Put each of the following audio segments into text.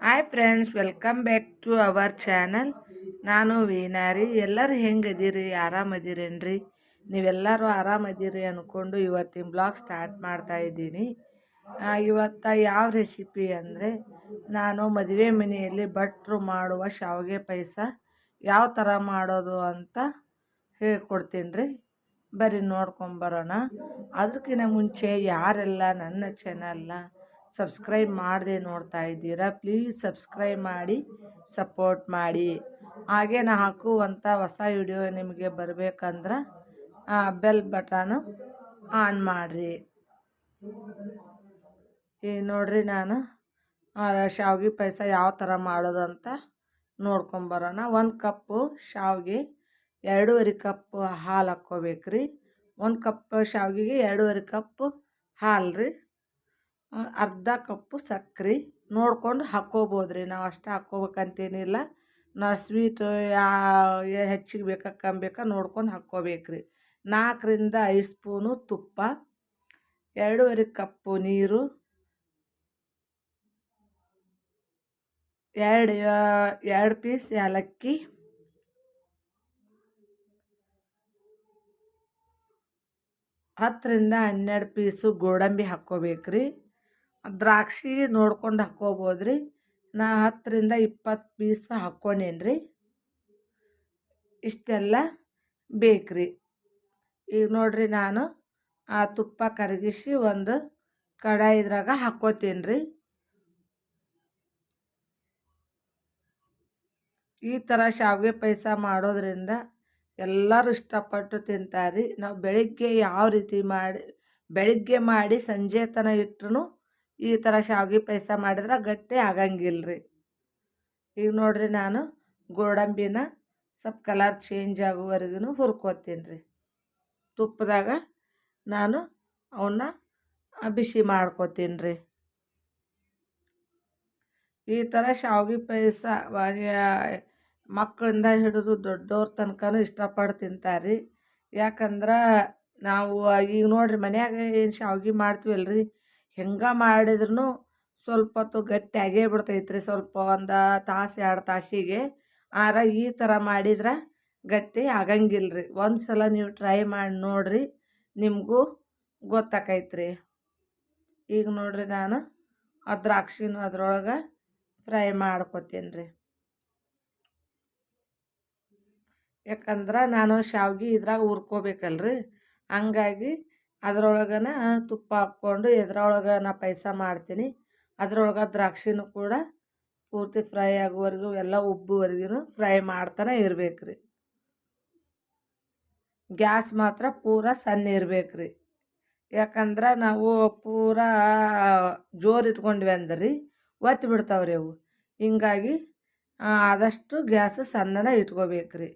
Hi friends welcome back to our channel ನಾನು ವೀನಾರಿ ಎಲ್ಲರೂ ಹೆಂಗದೀರಿ? ಆರಾಮದಿರೇನ್ರಿ? ನೀವೆಲ್ಲರೂ ಆರಾಮದಿರಿ ಅಂದ್ಕೊಂಡು ಇವತ್ತಿನ ಬ್ಲಾಗ್ ಸ್ಟಾರ್ಟ್ ಮಾಡ್ತಾ ಇದ್ದೀನಿ. ಇವತ್ತ ಯಾವ ರೆಸಿಪಿ ಅಂದರೆ ನಾನು ಮದುವೆ ಮನೆಯಲ್ಲಿ ಭಟ್ರು ಮಾಡುವ ಶಾವಿಗೆ ಪಾಯಸ. ಯಾವ ಥರ ಮಾಡೋದು ಅಂತ ಹೇಳ್ಕೊಡ್ತೀನಿ ರೀ ಬರೀ ನೋಡ್ಕೊಂಬರೋಣ ಅದಕ್ಕಿಂತ ಮುಂಚೆ ಯಾರೆಲ್ಲ ನನ್ನ ಚಾನಲ್ನ ಸಬ್ಸ್ಕ್ರೈಬ್ ಮಾಡದೆ ನೋಡ್ತಾ ಇದ್ದೀರಾ ಪ್ಲೀಸ್ ಸಬ್ಸ್ಕ್ರೈಬ್ ಮಾಡಿ ಸಪೋರ್ಟ್ ಮಾಡಿ. ಹಾಗೆ ನಾ ಹಾಕುವಂಥ ಹೊಸ ವಿಡಿಯೋ ನಿಮಗೆ ಬರಬೇಕಂದ್ರೆ ಬೆಲ್ ಬಟನು ಆನ್ ಮಾಡಿರಿ. ಈ ನೋಡ್ರಿ ನಾನು ಶಾವಿಗೆ ಪಾಯಸ ಯಾವ ಥರ ಮಾಡೋದು ಅಂತ ನೋಡ್ಕೊಂಬರೋಣ ಒಂದು ಕಪ್ಪು ಶಾವಿಗೆ ಎರಡೂವರೆ ಕಪ್ ಹಾಲು ಹಾಕ್ಕೋಬೇಕ್ರಿ. ಒಂದು ಕಪ್ ಶಾವ್ಗೆಗೆ ಎರಡೂವರೆ ಕಪ್ ಹಾಲು ರೀ ಅರ್ಧ ಕಪ್ಪು ಸಕ್ಕರೆ ನೋಡ್ಕೊಂಡು ಹಾಕ್ಕೋಬೋದು ರೀ ನಾವು ಅಷ್ಟೇ ಹಾಕ್ಕೋಬೇಕಂತೇನಿಲ್ಲ. ನಾ ಸ್ವೀಟು ಹೆಚ್ಚಿಗೆ ಬೇಕಾ, ಕಮ್ಮಿ ಬೇಕಾ ನೋಡ್ಕೊಂಡು ಹಾಕ್ಕೋಬೇಕು ರೀ ನಾಲ್ಕರಿಂದ ಐದು ಸ್ಪೂನು ತುಪ್ಪ, ಎರಡೂವರೆ ಕಪ್ಪು ನೀರು, ಎರಡು ಎರಡು ಪೀಸ್ ಏಲಕ್ಕಿ, ಹತ್ತರಿಂದ ಹನ್ನೆರಡು ಪೀಸು ಗೋಡಂಬಿ ಹಾಕ್ಕೋಬೇಕು ರೀ ದ್ರಾಕ್ಷಿ ನೋಡ್ಕೊಂಡು ಹಾಕ್ಕೋಬೋದು ರೀ ನಾ ಹತ್ತರಿಂದ ಇಪ್ಪತ್ತು ಪೀಸ್ ಹಾಕ್ಕೊಂಡೇನಿ ರೀ ಇಷ್ಟೆಲ್ಲ ಬೇಕ್ರಿ. ರೀ ಈಗ ನೋಡ್ರಿ ನಾನು ಆ ತುಪ್ಪ ಕರಗಿಸಿ ಒಂದು ಕಡಾಯಿದ್ರಾಗ ಹಾಕ್ಕೋತೀನಿ ರೀ ಈ ಥರ ಶಾವಿಗೆ ಪಾಯಸ ಮಾಡೋದ್ರಿಂದ ಎಲ್ಲರೂ ಇಷ್ಟಪಟ್ಟು ತಿಂತಾರೆ. ನಾವು ಬೆಳಿಗ್ಗೆ ಯಾವ ರೀತಿ ಮಾಡಿ, ಬೆಳಿಗ್ಗೆ ಮಾಡಿ ಸಂಜೆ ತನಕ ಇಟ್ರು ಈ ಥರ ಶಾವಿಗೆ ಪಾಯಸ ಮಾಡಿದ್ರೆ ಗಟ್ಟಿ ಆಗಂಗಿಲ್ಲ ರೀ ಈಗ ನೋಡ್ರಿ ನಾನು ಗೋಡಂಬಿನ ಸ್ವಲ್ಪ ಕಲರ್ ಚೇಂಜ್ ಆಗುವವರೆಗೂ ಹುರ್ಕೋತೀನಿ ರೀ ತುಪ್ಪದಾಗ ನಾನು ಅವನ್ನ ಬಿಸಿ ಮಾಡ್ಕೋತೀನಿ ರೀ ಈ ಥರ ಶಾವಿಗೆ ಪಾಯಸ ಮಕ್ಕಳಿಂದ ಹಿಡಿದು ದೊಡ್ಡವ್ರ ತನಕನೂ ಇಷ್ಟಪಟ್ಟು ತಿಂತಾರೆ ರೀ ಯಾಕಂದ್ರೆ ನಾವು ಈಗ ನೋಡ್ರಿ ಮನ್ಯಾಗ ಏನು ಶಾವಿಗೆ ಮಾಡ್ತೀವಲ್ಲ ರೀ ಹೆಂಗೆ ಮಾಡಿದ್ರೂ ಸ್ವಲ್ಪ ಹೊತ್ತು ಗಟ್ಟಿ ಆಗೇ ಬಿಡ್ತೈತೆ ಸ್ವಲ್ಪ ಒಂದು ತಾಸು, ಎರಡು ತಾಸಿಗೆ. ಆರ ಈ ಥರ ಮಾಡಿದ್ರೆ ಗಟ್ಟಿ ಆಗಂಗಿಲ್ಲ ರೀ ಒಂದು ಸಲ ನೀವು ಟ್ರೈ ಮಾಡಿ ನೋಡಿರಿ, ನಿಮಗೂ ಗೊತ್ತಾಕೈತ್ರಿ. ಈಗ ನೋಡ್ರಿ ನಾನು ಆ ದ್ರಾಕ್ಷಿನೂ ಅದ್ರೊಳಗೆ ಫ್ರೈ ಮಾಡ್ಕೊತೀನಿ ರೀ ಯಾಕಂದ್ರೆ ನಾನು ಶಾವ್ಗೆ ಇದ್ರಾಗ ಹುರ್ಕೋಬೇಕಲ್ರಿ. ಹಂಗಾಗಿ ಅದ್ರೊಳಗನ ತುಪ್ಪ ಹಾಕ್ಕೊಂಡು ಇದ್ರೊಳಗೆ ನಾ ಪಾಯಸ ಮಾಡ್ತೀನಿ. ಅದರೊಳಗೆ ದ್ರಾಕ್ಷಿನೂ ಕೂಡ ಪೂರ್ತಿ ಫ್ರೈ ಆಗುವವರೆಗೂ, ಎಲ್ಲ ಉಬ್ಬುವರೆಗೂ ಫ್ರೈ ಮಾಡ್ತಾನೆ ಇರ್ಬೇಕು ರೀ ಗ್ಯಾಸ್ ಮಾತ್ರ ಪೂರ ಸಣ್ಣ ಇರ್ಬೇಕು ರೀ ಯಾಕಂದ್ರೆ ನಾವು ಪೂರ ಜೋರು ಇಟ್ಕೊಂಡ್ವಿ ಅಂದ್ರೆ, ಒತ್ತಿ ಬಿಡ್ತಾವ್ರಿ ಅವು. ಹಿಂಗಾಗಿ ಆದಷ್ಟು ಗ್ಯಾಸ್ ಸಣ್ಣನ ಇಟ್ಕೋಬೇಕು ರೀ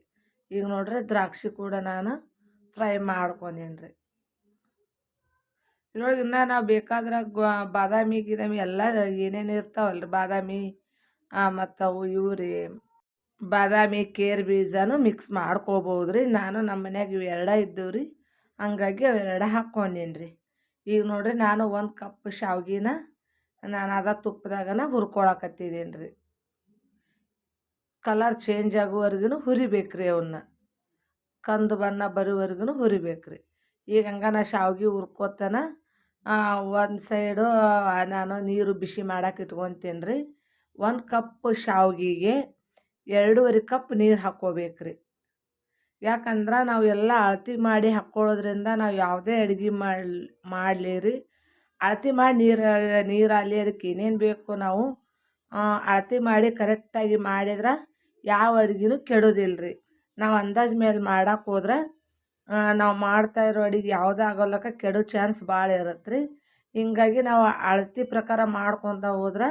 ಈಗ ನೋಡ್ರಿ ದ್ರಾಕ್ಷಿ ಕೂಡ ನಾನು ಫ್ರೈ ಮಾಡ್ಕೊಂಡೇನಿ ಇದ್ರೊಳಗೆ ಇನ್ನೂ ನಾವು ಬೇಕಾದ್ರೆ ಗ್ವಾ ಬಾದಾಮಿ ಗಿದಾಮಿ ಎಲ್ಲ ಏನೇನು ಇರ್ತಾವಲ್ಲ ಬಾದಾಮಿ ಮತ್ತು ಅವು ಇವು ರೀ. ಬಾದಾಮಿ, ಕೇರ್ ಬೀಜನೂ ಮಿಕ್ಸ್ ಮಾಡ್ಕೋಬೋದು ರೀ ನಾನು ನಮ್ಮ ಮನ್ಯಾಗ ಇವು ಎರಡೇ ಇದ್ದವು ರೀ. ಹಂಗಾಗಿ ಅವೆರಡು ಹಾಕ್ಕೊಂಡೀನಿ ರೀ. ಈಗ ನೋಡಿರಿ ನಾನು ಒಂದು ಕಪ್ ಶಾವ್ಗಿನ ನಾನು ಅದ ತುಪ್ಪದಾಗನ ಹುರ್ಕೊಳಕತ್ತಿದ್ದೀನಿ ರೀ. ಕಲರ್ ಚೇಂಜ್ ಆಗುವವರೆಗೂ ಹುರಿಬೇಕು ರೀ ಅವನ್ನ ಕಂದು ಬಣ್ಣ ಬರೋವರೆಗೂ ಹುರಿಬೇಕು ರೀ ಈಗ ಹಂಗ ನಾ ಶಾವ್ಗೆ ಹುರ್ಕೋತನ ಒಂದು ಸೈಡು ನಾನು ನೀರು ಬಿಸಿ ಮಾಡಕ್ಕೆ ಇಟ್ಕೊತೀನಿ ರೀ ಒಂದು ಕಪ್ ಶಾವಿಗೆಗೆ ಎರಡೂವರೆ ಕಪ್ ನೀರು ಹಾಕ್ಕೋಬೇಕು ರೀ ಯಾಕಂದ್ರೆ ನಾವು ಎಲ್ಲ ಅಳತೆ ಮಾಡಿ ಹಾಕ್ಕೊಳ್ಳೋದ್ರಿಂದ ನಾವು ಯಾವುದೇ ಅಡುಗೆ ಮಾಡಿ ಮಾಡಲಿ ರೀ ಅಳತೆ ಮಾಡಿ ನೀರು ನೀರಲ್ಲಿ ಅದಕ್ಕೆ ಏನೇನು ಬೇಕು ನಾವು ಅಳತೆ ಮಾಡಿ ಕರೆಕ್ಟಾಗಿ ಮಾಡಿದ್ರೆ ಯಾವ ಅಡುಗೆನೂ ಕೆಡೋದಿಲ್ಲ ರೀ ನಾವು ಅಂದಾಜು ಮೇಲೆ ಮಾಡೋಕೆ ಹೋದ್ರೆ ನಾವು ಮಾಡ್ತಾ ಇರೋ ಅಡುಗೆ ಯಾವುದೇ ಆಗೋಲ್ಲಕ ಕೆಡೋ ಚಾನ್ಸ್ ಭಾಳ ಇರುತ್ತೆ ರೀ ಹಿಂಗಾಗಿ ನಾವು ಅಳತೆ ಪ್ರಕಾರ ಮಾಡ್ಕೊತ ಹೋದ್ರೆ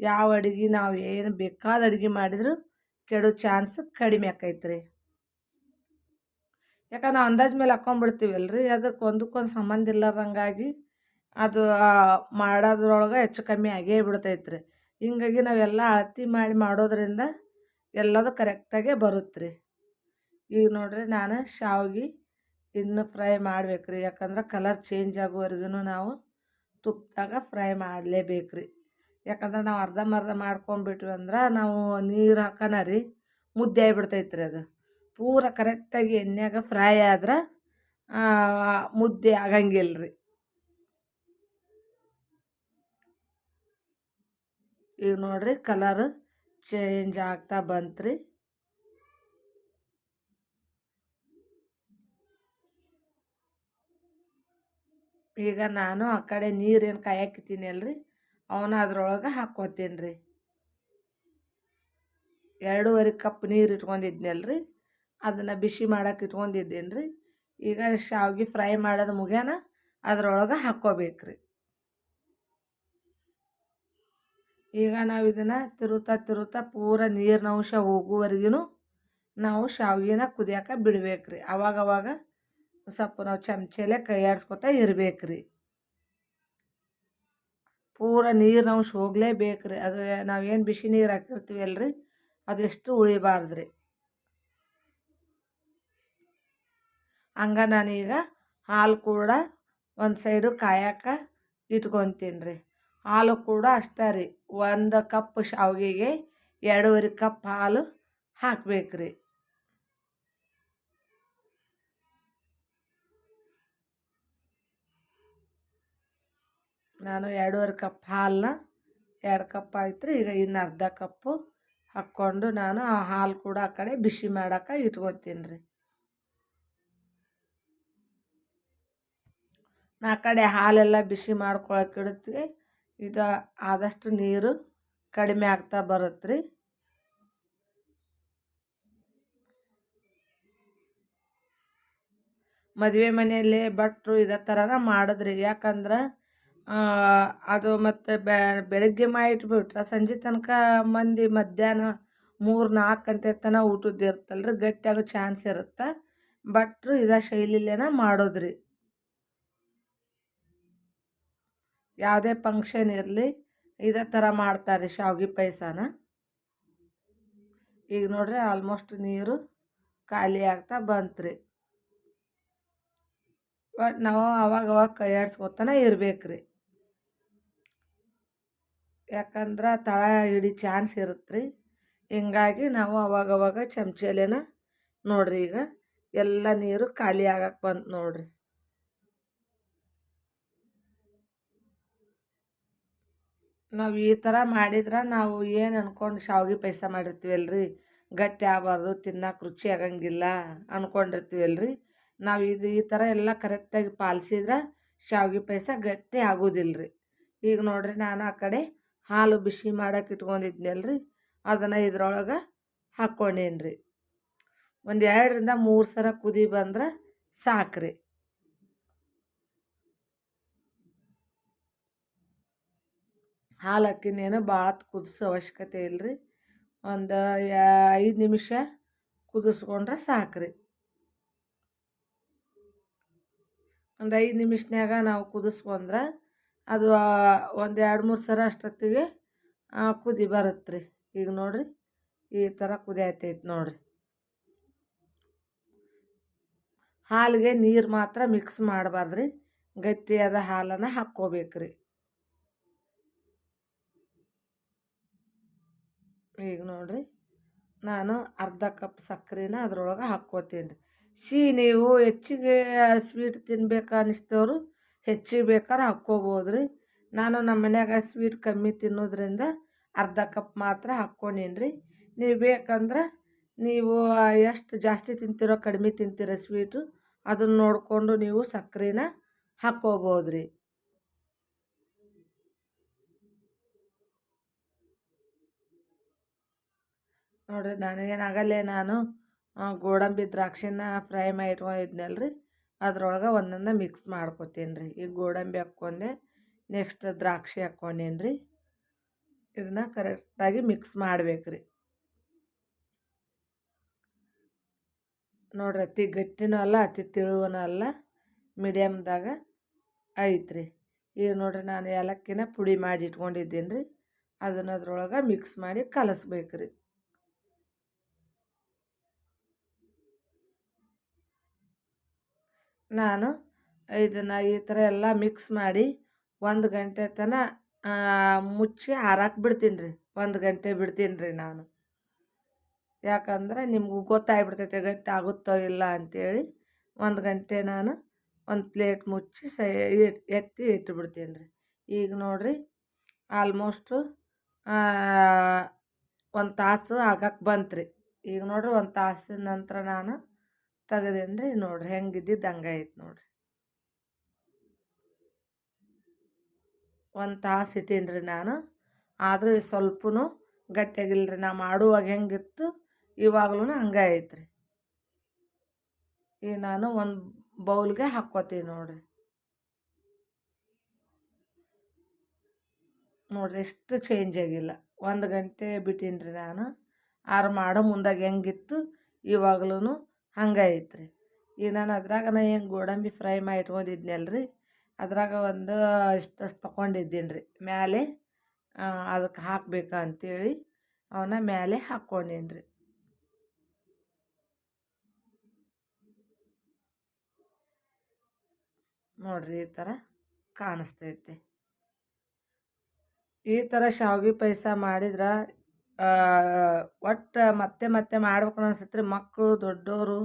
ಯಾವ ಅಡುಗೆ ನಾವು ಏನು ಬೇಕಾದ ಅಡುಗೆ ಮಾಡಿದರೂ ಕೆಡೋ ಚಾನ್ಸ್ ಕಡಿಮೆ ಆಕೈತೆ ರೀ ಯಾಕಂದ್ರೆ ನಾವು ಅಂದಾಜು ಮೇಲೆ ಹಾಕ್ಕೊಂಬಿಡ್ತೀವಲ್ಲ ರೀ ಅದಕ್ಕೆ ಒಂದಕ್ಕೊಂದು ಸಂಬಂಧ ಇಲ್ಲದಂಗಾಗಿ ಅದು ಮಾಡೋದ್ರೊಳಗೆ ಹೆಚ್ಚು ಕಮ್ಮಿ ಆಗೇ ಬಿಡ್ತೈತೆ ರೀ ಹಿಂಗಾಗಿ ನಾವೆಲ್ಲ ಅಳತೆ ಮಾಡಿ ಮಾಡೋದ್ರಿಂದ ಎಲ್ಲದೂ ಕರೆಕ್ಟಾಗೇ ಬರುತ್ತೆ ರೀ ಈಗ ನೋಡ್ರಿ ನಾನು ಶಾವ್ಗೆ ಇನ್ನು ಫ್ರೈ ಮಾಡ್ಬೇಕು ರೀ ಯಾಕಂದ್ರೆ ಕಲರ್ ಚೇಂಜ್ ಆಗುವರೆಗೂ ನಾವು ತುಪ್ಪದಾಗ ಫ್ರೈ ಮಾಡಲೇಬೇಕು ರೀ ಯಾಕಂದ್ರೆ ನಾವು ಅರ್ಧಂಬರ್ಧ ಮಾಡ್ಕೊಂಬಿಟ್ವಿ ಅಂದ್ರೆ ನಾವು ನೀರು ಹಾಕೋಣ ರೀ, ಮುದ್ದೆ ಆಗಿಬಿಡ್ತೈತೆ ರೀ ಅದು. ಪೂರ ಕರೆಕ್ಟಾಗಿ ಎಣ್ಣೆಯಾಗ ಫ್ರೈ ಆದ್ರೆ ಮುದ್ದೆ ಆಗಂಗಿಲ್ಲ ರೀ ಈಗ ನೋಡಿರಿ ಕಲರ್ ಚೇಂಜ್ ಆಗ್ತಾ ಬಂತು ರೀ ಈಗ ನಾನು ಆ ಕಡೆ ನೀರೇನು ಕಾಯಕ್ಕಿತ್ತೀನಿ ಅಲ್ರಿ ಅವನ್ನ ಅದ್ರೊಳಗೆ ಹಾಕ್ಕೋತೀನಿ ರೀ ಎರಡೂವರೆ ಕಪ್ ನೀರು ಇಟ್ಕೊಂಡಿದ್ನಲ್ರಿ? ಅದನ್ನು ಬಿಸಿ ಮಾಡಕ್ಕೆ ಇಟ್ಕೊಂಡಿದ್ದೀನಿ ರೀ ಈಗ ಶಾವ್ಗೆ ಫ್ರೈ ಮಾಡೋದು ಮುಗ್ಯಾನ, ಅದರೊಳಗೆ ಹಾಕ್ಕೋಬೇಕು ರೀ ಈಗ ನಾವು ಇದನ್ನು ತಿರುತ್ತಾ ತಿರುತ್ತಾ ಪೂರ ನೀರಿನ ಅಂಶ ಹೋಗುವವರೆಗೂ ನಾವು ಶಾವ್ಗೆನ ಕುದಿಯೋಕೆ ಬಿಡ್ಬೇಕು ರೀ ಸ್ವಲ್ಪ ನಾವು ಚಮಚೆಲೆ ಕೈ ಆಡ್ಸ್ಕೊತಾ ಇರ್ಬೇಕು ರೀ ಪೂರ ನೀರು ನಾವು ಹೋಗಲೇಬೇಕು ರೀ ಅದು ನಾವೇನು ಬಿಸಿ ನೀರು ಹಾಕಿರ್ತೀವಿ ಅಲ್ರಿ ಅದೆಷ್ಟು ಉಳಿಬಾರ್ದು ರೀ ಹಂಗ ನಾನೀಗ ಹಾಲು ಕೂಡ ಒಂದು ಸೈಡು ಕಾಯಕ್ಕೆ ಇಟ್ಕೊತೀನಿ ರೀ ಹಾಲು ಕೂಡ ಅಷ್ಟೇ ರೀ, ಒಂದು ಕಪ್ ಶಾವಿಗೆಗೆ ಎರಡೂವರೆ ಕಪ್ ಹಾಲು ಹಾಕ್ಬೇಕು ರೀ ನಾನು ಎರಡೂವರೆ ಕಪ್ ಹಾಲನ್ನ ಎರಡು ಕಪ್ ಆಯ್ತು ಈಗ ಇನ್ನು ಅರ್ಧ ಕಪ್ಪು ಹಾಕ್ಕೊಂಡು ನಾನು ಆ ಹಾಲು ಕೂಡ ಆ ಕಡೆ ಬಿಸಿ ಮಾಡೋಕೆ ಇಟ್ಕೊತೀನಿ ರೀ. ನಾ ಕಡೆ ಹಾಲೆಲ್ಲ ಬಿಸಿ ಮಾಡ್ಕೊಳಕ್ಕೆ ಇಡುತ್ತೀವಿ, ಇದು ಆದಷ್ಟು ನೀರು ಕಡಿಮೆ ಆಗ್ತಾ ಬರುತ್ತೆ ರೀ. ಮದುವೆ ಮನೆಯಲ್ಲಿ ಭಟ್ರು ಇದೇ ಥರನ ಮಾಡಿದ್ರಿ, ಯಾಕಂದ್ರೆ ಅದು ಮತ್ತು ಬೆಳಗ್ಗೆ ಮಾಡಿಟ್ಬಿಟ್ರೆ ಸಂಜೆ ತನಕ ಮಂದಿ ಮಧ್ಯಾಹ್ನ ಮೂರು ನಾಲ್ಕು ಗಂಟೆ ತನಕ ಊಟದ್ದು ಇರುತ್ತಲ್ಲ ರೀ ಗಟ್ಟಿಯಾಗೋ ಚಾನ್ಸ್ ಇರುತ್ತೆ. ಭಟ್ರು ಇದೇ ಶೈಲಿಲೇನ ಮಾಡೋದ್ರಿ. ಯಾವುದೇ ಫಂಕ್ಷನ್ ಇರಲಿ, ಇದೇ ಥರ ಮಾಡ್ತಾರೆ ಶಾವ್ಗೆ ಪಾಯಸನ. ಈಗ ನೋಡ್ರಿ ಆಲ್ಮೋಸ್ಟ್ ನೀರು ಖಾಲಿ ಆಗ್ತಾ ಬಂತು ಬಟ್ ನಾವು ಅವಾಗ ಅವಾಗ ಕೈ ಆಡ್ಸ್ಕೊತಾನೆ ಇರ್ಬೇಕು ಯಾಕಂದ್ರೆ ತಳ ಹಿಡಿ ಚಾನ್ಸ್ ಇರುತ್ತೆ ರೀ ಹಿಂಗಾಗಿ ನಾವು ಅವಾಗವಾಗ ಚಮಚಲೇನ ನೋಡಿರಿ ಈಗ. ಎಲ್ಲ ನೀರು ಖಾಲಿ ಆಗಕ್ಕೆ ಬಂತು ನೋಡಿರಿ. ನಾವು ಈ ಥರ ಮಾಡಿದ್ರೆ ನಾವು ಏನು ಅಂದ್ಕೊಂಡು ಶಾವಿಗೆ ಪಾಯಸ ಮಾಡಿರ್ತೀವಲ್ರಿ. ಗಟ್ಟಿ ಆಗಬಾರ್ದು ತಿನ್ನಕ್ಕೆ ರುಚಿ ಆಗಂಗಿಲ್ಲ ಅಂದ್ಕೊಂಡಿರ್ತೀವಲ್ರಿ ನಾವು ಇದು ಈ ಥರ ಎಲ್ಲ ಕರೆಕ್ಟಾಗಿ ಪಾಲಿಸಿದ್ರೆ ಶಾವಿಗೆ ಪಾಯಸ ಗಟ್ಟಿ ಆಗೋದಿಲ್ಲ ರೀ ಈಗ ನೋಡಿರಿ ನಾನು ಆ ಕಡೆ ಹಾಲು ಬಿಸಿ ಮಾಡಕ್ಕೆ ಇಟ್ಕೊಂಡಿದ್ನಲ್ರಿ? ಅದನ್ನು ಇದ್ರೊಳಗೆ ಹಾಕ್ಕೊಂಡೇನಿ ರೀ ಒಂದು ಎರಡರಿಂದ ಮೂರು ಸಲ ಕುದಿ ಬಂದ್ರೆ ಸಾಕ್ರಿ. ಹಾಲು ಹಾಕಿನೇನು ಭಾಳ ಕುದಿಸೋ ಅವಶ್ಯಕತೆ ಇಲ್ಲ ರೀ ಒಂದು ಐದು ನಿಮಿಷ ಕುದಿಸ್ಕೊಂಡ್ರೆ ಸಾಕ್ರಿ. ಒಂದು ಐದು ನಿಮಿಷನ್ಯಾಗ ನಾವು ಕುದಿಸ್ಕೊಂಡ್ರೆ ಅದು ಒಂದು ಎರಡು ಮೂರು ಸರ ಅಷ್ಟೊತ್ತಿಗೆ ಕುದಿ ಬರುತ್ತೆ ರೀ ಈಗ ನೋಡಿರಿ, ಈ ಥರ ಕುದಿ ಆಯ್ತೈತೆ ನೋಡಿರಿ. ಹಾಲಿಗೆ ನೀರು ಮಾತ್ರ ಮಿಕ್ಸ್ ಮಾಡಬಾರ್ದ್ರಿ. ಗಟ್ಟಿಯಾದ ಹಾಲನ್ನು ಹಾಕ್ಕೋಬೇಕ್ರಿ. ಈಗ ನೋಡಿರಿ, ನಾನು ಅರ್ಧ ಕಪ್ ಸಕ್ಕರೆನ ಅದ್ರೊಳಗೆ ಹಾಕ್ಕೋತೀನಿ ರೀ ಸಿಹಿ ನೀವು ಹೆಚ್ಚಿಗೆ ಸ್ವೀಟ್ ತಿನ್ಬೇಕು ಅನ್ನಿಸ್ತವ್ರು ಹೆಚ್ಚಿಗೆ ಬೇಕಾದ್ರೆ ಹಾಕ್ಕೋಬೋದು ರೀ ನಾನು ನಮ್ಮ ಮನ್ಯಾಗ ಸ್ವೀಟ್ ಕಮ್ಮಿ ತಿನ್ನೋದ್ರಿಂದ ಅರ್ಧ ಕಪ್ ಮಾತ್ರ ಹಾಕ್ಕೊಂಡೀನಿ ರೀ ನೀವು ಬೇಕಂದ್ರೆ ನೀವು ಎಷ್ಟು ಜಾಸ್ತಿ ತಿಂತೀರೋ ಕಡಿಮೆ ತಿಂತೀರೋ ಸ್ವೀಟು ಅದನ್ನು ನೋಡಿಕೊಂಡು ನೀವು ಸಕ್ಕರೆನ ಹಾಕ್ಕೋಬೋದು ರೀ ನೋಡಿರಿ ನನಗೇನಾಗಲ್ಲೇ ನಾನು ಗೋಡಂಬಿ ದ್ರಾಕ್ಷಿನ ಫ್ರೈ ಮಾಡಿ ರೀ ಅದ್ರೊಳಗೆ ಒಂದೊಂದು ಮಿಕ್ಸ್ ಮಾಡ್ಕೊತೀನಿ ರೀ ಈಗ ಗೋಡಂಬಿ ಹಾಕ್ಕೊಂಡೆ ನೆಕ್ಸ್ಟ್ ದ್ರಾಕ್ಷಿ ಹಾಕ್ಕೊಂಡೇನು ರೀ ಇದನ್ನ ಕರೆಕ್ಟಾಗಿ ಮಿಕ್ಸ್ ಮಾಡ್ಬೇಕು ರೀ ನೋಡ್ರಿ ಅತಿ ಗಟ್ಟಿನೂ ಅಲ್ಲ, ಅತಿ ತಿಳುವನೂ ಅಲ್ಲ ಮೀಡಿಯಮ್ದಾಗ ಐತ್ರಿ. ಈಗ ನೋಡ್ರಿ ನಾನು ಏಲಕ್ಕಿನ ಪುಡಿ ಮಾಡಿ ಇಟ್ಕೊಂಡಿದ್ದೀನಿ ರೀ ಅದನ್ನ ಅದ್ರೊಳಗೆ ಮಿಕ್ಸ್ ಮಾಡಿ ಕಲಸ್ಬೇಕು ರೀ ನಾನು ಇದನ್ನು ಈ ಥರ ಎಲ್ಲ ಮಿಕ್ಸ್ ಮಾಡಿ ಒಂದು ಗಂಟೆ ತನ ಮುಚ್ಚಿ ಆರಾಕ್ ಬಿಡ್ತೀನಿ ರೀ ಒಂದು ಗಂಟೆ ಬಿಡ್ತೀನಿ ರೀ ನಾನು. ಯಾಕಂದ್ರೆ ನಿಮಗೂ ಗೊತ್ತಾಗ್ಬಿಡ್ತೈತೆ, ಗಟ್ಟಿ ಆಗುತ್ತೋ ಇಲ್ಲ ಅಂಥೇಳಿ ಒಂದು ಗಂಟೆ ನಾನು ಒಂದು ಪ್ಲೇಟ್ ಮುಚ್ಚಿ ಸೈ ಎತ್ತಿ ಇಟ್ಟುಬಿಡ್ತೀನಿ ರೀ ಈಗ ನೋಡಿರಿ ಆಲ್ಮೋಸ್ಟು ಒಂದು ತಾಸು ಆಗಕ್ಕೆ ಬಂತು ರೀ ಈಗ ನೋಡಿರಿ ಒಂದು ತಾಸಿನ ನಂತರ ನಾನು ತೆಗ್ದೇನಿ ರೀ ನೋಡಿರಿ ಹೆಂಗಿದ್ದಿದ್ದು ಹಂಗೆ ಐತೆ ನೋಡಿರಿ. ಒಂದು ತಾಸು ಇಟ್ಟೀನಿ ನಾನು. ಆದರೂ ಸ್ವಲ್ಪನು ಗಟ್ಟಿಯಾಗಿಲ್ಲ ರೀ ನಾ ಮಾಡುವಾಗ ಹೆಂಗಿತ್ತು ಇವಾಗಲೂ ಹಂಗೆ ರೀ ಈಗ ನಾನು ಒಂದು ಬೌಲ್ಗೆ ಹಾಕ್ಕೋತೀನಿ ನೋಡ್ರಿ. ನೋಡ್ರಿ ಎಷ್ಟು ಚೇಂಜ್ ಆಗಿಲ್ಲ. ಒಂದು ಗಂಟೆ ಬಿಟ್ಟೀನಿ ರೀ ನಾನು. ಆರು ಮಾಡೋ ಮುಂದಾಗ ಹೆಂಗಿತ್ತು ಇವಾಗ್ಲೂ ಹಂಗೆ ರೀ ಈಗ ನಾನು ಅದ್ರಾಗ ನಾ ಏನು ಗೋಡಂಬಿ ಫ್ರೈ ಮಾಡಿ ಇಟ್ಕೊಂಡಿದ್ನಲ್ಲ ರೀ ಅದ್ರಾಗ ಒಂದು ಇಷ್ಟಷ್ಟು ತೊಗೊಂಡಿದ್ದೀನಿ ರೀ ಮೇಲೆ ಅದಕ್ಕೆ ಹಾಕ್ಬೇಕು ಅಂತೇಳಿ ಅವನ್ನ ಮೇಲೆ ಹಾಕ್ಕೊಂಡೀನಿ ರೀ ನೋಡಿರಿ ಈ ಥರ ಕಾಣಿಸ್ತೈತಿ. ಈ ಥರ ಶಾವಿಗೆ ಪಾಯಸ ಮಾಡಿದ್ರೆ ಒಟ್ಟು ಮತ್ತೆ ಮತ್ತೆ ಮಾಡ್ಬೇಕು ಅನ್ಸುತ್ತೆ ರೀ. ಮಕ್ಕಳು ದೊಡ್ಡವರು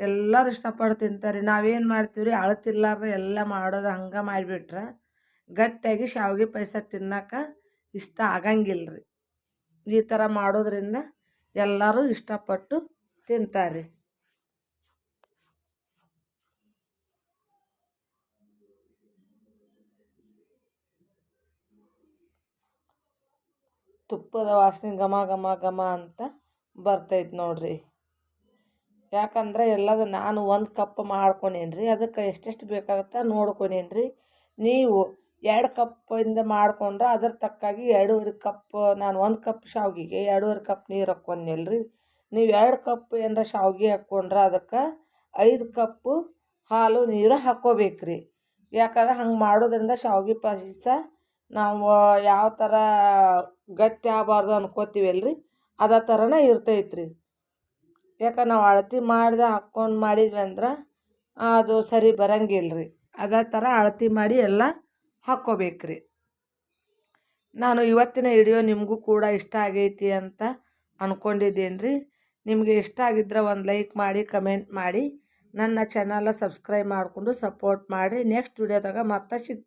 ಎಲ್ಲರೂ ಇಷ್ಟಪಟ್ಟು ತಿಂತಾರೆ ನಾವೇನು ಮಾಡ್ತೀವಿ ರೀ ಅಳತಿರ್ಲಾರ್ದೆ ಎಲ್ಲ ಮಾಡೋದು ಹಂಗೆ ಮಾಡಿಬಿಟ್ರೆ ಗಟ್ಟಿಯಾಗಿ ಶಾವಿಗೆ ಪಾಯಸ ತಿನ್ನೋಕೆ ಇಷ್ಟ ಆಗಂಗಿಲ್ಲ ರೀ ಈ ಥರ ಮಾಡೋದ್ರಿಂದ ಎಲ್ಲರೂ ಇಷ್ಟಪಟ್ಟು ತಿಂತಾರೆ ತುಪ್ಪದ ವಾಸನೆ ಘಮ ಘಮ ಘಮ ಅಂತ ಬರ್ತೈತೆ ನೋಡಿರಿ. ಯಾಕಂದ್ರೆ ಎಲ್ಲದು ನಾನು ಒಂದು ಕಪ್ ಮಾಡ್ಕೊಂಡೇನಿ ರೀ ಅದಕ್ಕೆ ಎಷ್ಟೆಷ್ಟು ಬೇಕಾಗುತ್ತೆ ನೋಡ್ಕೊಂಡೇನಿ ರೀ ನೀವು ಎರಡು ಕಪ್ಪಿಂದ ಮಾಡಿಕೊಂಡ್ರೆ ಅದ್ರ ತಕ್ಕಾಗಿ ಎರಡೂವರೆ ಕಪ್, ನಾನು ಒಂದು ಕಪ್ ಶಾವಿಗೆ ಎರಡೂವರೆ ಕಪ್ ನೀರು ಹಾಕ್ಕೊಂಡ್ನಲ್ಲ ರೀ ನೀವು ಎರಡು ಕಪ್ ಏನರ ಶಾವಿಗೆ ಹಾಕ್ಕೊಂಡ್ರೆ ಅದಕ್ಕೆ ಐದು ಕಪ್ಪು ಹಾಲು ನೀರು ಹಾಕ್ಕೋಬೇಕು ರೀ ಯಾಕಂದ್ರೆ ಹಂಗೆ ಮಾಡೋದ್ರಿಂದ ಶಾವಿಗೆ ಪಾಯಸ ನಾವು ಯಾವ ಥರ ಗಟ್ಟಿ ಆಗಬಾರ್ದು ಅನ್ಕೋತೀವಲ್ಲ ರೀ ಅದೇ ಥರನೇ ಇರ್ತೈತೆ ರೀ ಯಾಕೆ ನಾವು ಅಳತೆ ಮಾಡಿದೆ ಹಾಕ್ಕೊಂಡು ಮಾಡಿದ್ವಿ ಅಂದ್ರೆ ಅದು ಸರಿ ಬರಂಗಿಲ್ಲ ರೀ ಅದೇ ಥರ ಅಳತೆ ಮಾಡಿ ಎಲ್ಲ ಹಾಕ್ಕೋಬೇಕು ರೀ ನಾನು ಇವತ್ತಿನ ವಿಡಿಯೋ ನಿಮಗೂ ಕೂಡ ಇಷ್ಟ ಆಗೈತಿ ಅಂತ ಅಂದ್ಕೊಂಡಿದ್ದೀನಿ ರೀ ನಿಮಗೆ ಇಷ್ಟ ಆಗಿದ್ರೆ ಒಂದು ಲೈಕ್ ಮಾಡಿ, ಕಮೆಂಟ್ ಮಾಡಿ. ನನ್ನ ಚಾನಲ ಸಬ್ಸ್ಕ್ರೈಬ್ ಮಾಡಿಕೊಂಡು ಸಪೋರ್ಟ್ ಮಾಡಿ ನೆಕ್ಸ್ಟ್ ವಿಡಿಯೋದಾಗ ಮತ್ತೆ ಸಿಗ್ತೀನಿ